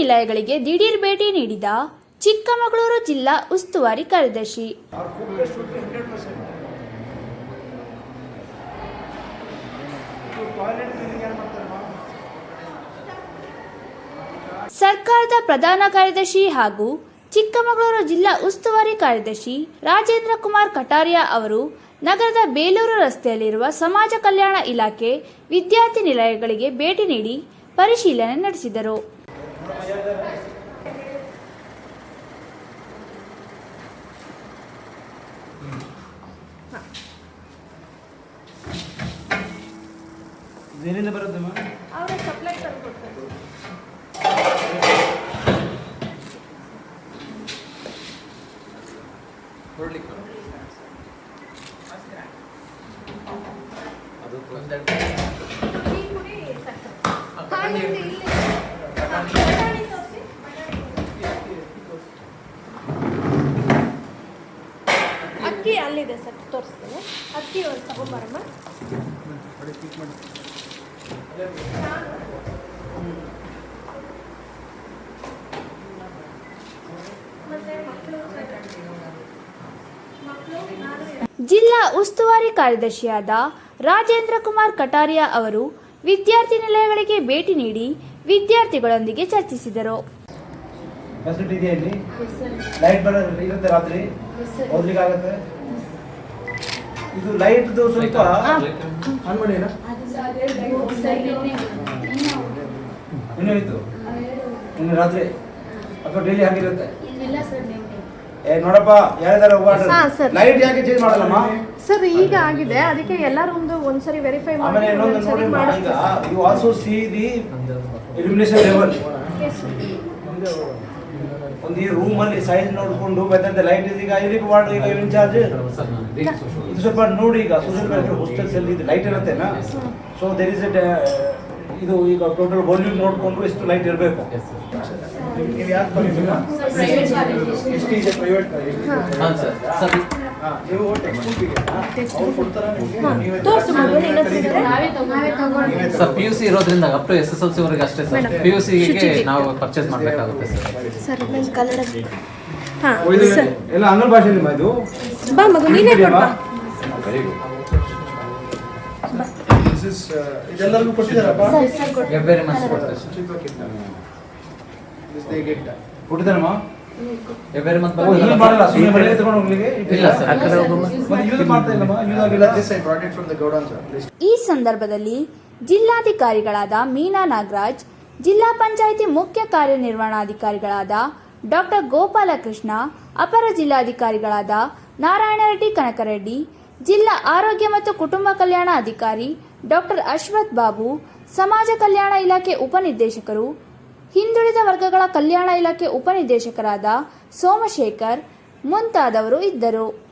ನಿಲಯಗಳಿಗೆ ದಿಢೀರ್ ಭೇಟಿ ನೀಡಿದ ಚಿಕ್ಕಮಗಳೂರು ಜಿಲ್ಲಾ ಉಸ್ತುವಾರಿ ಕಾರ್ಯದರ್ಶಿ Our focus should be 100%. So, toilet cleaning ಯಾರು ಮಾಡ್ತಾರಮ್ಮ? ಸರ್ಕಾರದ ಪ್ರಧಾನ ಕಾರ್ಯದರ್ಶಿ ಹಾಗೂ ಚಿಕ್ಕಮಗಳೂರು ಜಿಲ್ಲಾ ಉಸ್ತುವಾರಿ ಕಾರ್ಯದರ್ಶಿ ರಾಜೇಂದ್ರ ಕುಮಾರ್ ಕಟಾರಿಯಾ ಅವರು ನಗರದ ಬೇಲೂರು ರಸ್ತೆಯಲ್ಲಿರುವ ಸಮಾಜ ಕಲ್ಯಾಣ ಇಲಾಖೆ ವಿದ್ಯಾರ್ಥಿ ನಿಲಯಗಳಿಗೆ ಭೇಟಿ ನೀಡಿ ಪರಿಶೀಲನೆ ನಡೆಸಿದರು ಇದೇನಿಂದ ಬರುತ್ತಮ್ಮ ಅದು ಸಪ್ಲೈ ಟೀ ಪುಡಿ ಸಕ್ಕರೆ ಹಾಲಿಂದ ಇಲ್ಲಿ ಹಾ, ಬಟಾಣಿ ತೋರ್ಸಿ. ಅಕ್ಕಿ ಅಲ್ಲಿದೆ ಸರ್, ತೋರಿಸ್ತೇನೆ. ಅಕ್ಕಿ ಒಂದು ತಗೊಂಬರಮ್ಮ ಜಿಲ್ಲಾ ಉಸ್ತುವಾರಿ ಕಾರ್ಯದರ್ಶಿಯಾದ ರಾಜೇಂದ್ರ ಕುಮಾರ್ ಕಟಾರಿಯಾ ಅವರು ವಿದ್ಯಾರ್ಥಿ ನಿಲಯಗಳಿಗೆ ಭೇಟಿ ನೀಡಿ ವಿದ್ಯಾರ್ಥಿಗಳೊಂದಿಗೆ ಚರ್ಚಿಸಿದರು. ಫೆಸಿಲಿಟಿ ಇದೆಯಾ ಇಲ್ಲಿ? ಲೈಟ್ ಇರುತ್ತೆ ರಾತ್ರಿ? ಓದ್ಲಿಕ್ಕೆ ಆಗುತ್ತೆ ಇದು ಲೈಟ್ದು ಸ್ವಲ್ಪ ಆನ್ ಮಾಡಿ ಅಣ್ಣ. ಇನ್ನೂ ಇತ್ತು? ಇನ್ನು ರಾತ್ರಿ? ಅಥವಾ ಡೈಲಿ ಹಾಗಿರುತ್ತೆ? ಏ ನೋಡಪ್ಪ ಯಾರಿದಾರ ಹಾ, sir. ಲೈಟ್ ಯಾಕೆ ಚೇಂಜ್ ಮಾಡಲ್ಲಮ್ಮ? ಸರ್ ಈಗ ಆಗಿದೆ. ಅದಕ್ಕೆ ಎಲ್ಲ ರೂಮ್ದು ಒಂದ್ಸರಿ ವೆರಿಫೈ ಆಮೇಲೆ ಮಾಡಿ ಇನ್ನೊಂದು ಒಂದ್ಸರಿ ನೋಡಿ ಈಗ ಮಾಡಿಸ್ತೀವಿ you also see the illumination level ಒಂದು ಈ ರೂಮ್ ಅಲ್ಲಿ ಸೈಜ್ ನೋಡಿಕೊಂಡು ಮತ್ತೆ ಲೈಟ್ ಇದೆ ಈಗ ಇಲ್ಲಿ ವಾರ್ಡ್ ಈಗ ಇನ್ಚಾರ್ಜ್ ಇದು ಸ್ವಲ್ಪ ನೋಡಿ ಈಗ ಸೋಷಿಯಲ್ ವೆಲ್ಫೇರ್ ಹಾಸ್ಟೆಲ್ಸ್ ಅಲ್ಲಿ ಇದು ಲೈಟ್ ಇರುತ್ತೆನಾ? ಸೊ ದೇರ್ ಇಸ್ ಇದು ಈಗ ಟೋಟಲ್ ವಾಲ್ಯೂಮ್ ನೋಡಿಕೊಂಡು ಇಷ್ಟು ಲೈಟ್ ಇರಬೇಕು. ನೀವು ಯಾಕೆ ಬಂದಿದ್ದೀರಾ? ಎಷ್ಟು ಇದೆ ಪ್ರೈವೇಟ್ ಹಾಂ. Sir sir sir P U C ಇರೋದ್ರಿಂದ up to S S L C ವರೆಗೆ ಅಷ್ಟೇ ಸರ್. ಪಿ ಯು ಸಿಗೆ. ನಾವು ಪರ್ಚೇಸ್ ಮಾಡಬೇಕಾಗುತ್ತೆ ಸರ್ ಕನ್ನಡ ಹಾ ಸರ್ ಎಲ್ಲ ಆಂಗ್ಲ ಭಾಷೆ ನಿಮ್ಮ ಇದು? ಬಾ ಮಗು ನೀನೇ ಬಾ. ವೆರಿ ಗುಡ್ ಇದೆಲ್ಲರಿಗೂ ಕೊಟ್ಟಿದ್ದಾರಪ್ಪ? ಸರ್ ಸರ್ ಕೊಟ್ಟಿದ್ದಾರೆ ವೆರಿ ಮಚ್ ಕೊಟ್ಟಿದ್ದಾರೆ ದಿಸ್ ದೇ ಗೆಟ್ ಮಂತ್ ಇಲ್ಲ ಸರ್ ಈ ಸಂದರ್ಭದಲ್ಲಿ ಜಿಲ್ಲಾಧಿಕಾರಿಗಳಾದ ಮೀನಾ ನಾಗರಾಜ್ ಜಿಲ್ಲಾ ಪಂಚಾಯಿತಿ ಮುಖ್ಯ ಕಾರ್ಯನಿರ್ವಹಣಾಧಿಕಾರಿಗಳಾದ ಡಾಕ್ಟರ್ ಗೋಪಾಲಕೃಷ್ಣ ಅಪರ ಜಿಲ್ಲಾಧಿಕಾರಿಗಳಾದ ನಾರಾಯಣ ರೆಡ್ಡಿ ಕನಕರೆಡ್ಡಿ ಜಿಲ್ಲಾ ಆರೋಗ್ಯ ಮತ್ತು ಕುಟುಂಬ ಕಲ್ಯಾಣ ಅಧಿಕಾರಿ ಡಾಕ್ಟರ್ ಅಶ್ವಥ್ ಬಾಬು ಸಮಾಜ ಕಲ್ಯಾಣ ಇಲಾಖೆ ಉಪನಿರ್ದೇಶಕರು ಹಿಂದುಳಿದ ವರ್ಗಗಳ ಕಲ್ಯಾಣ ಇಲಾಖೆ ಉಪನಿರ್ದೇಶಕರಾದ ಸೋಮಶೇಖರ್ ಮುಂತಾದವರು ಇದ್ದರು.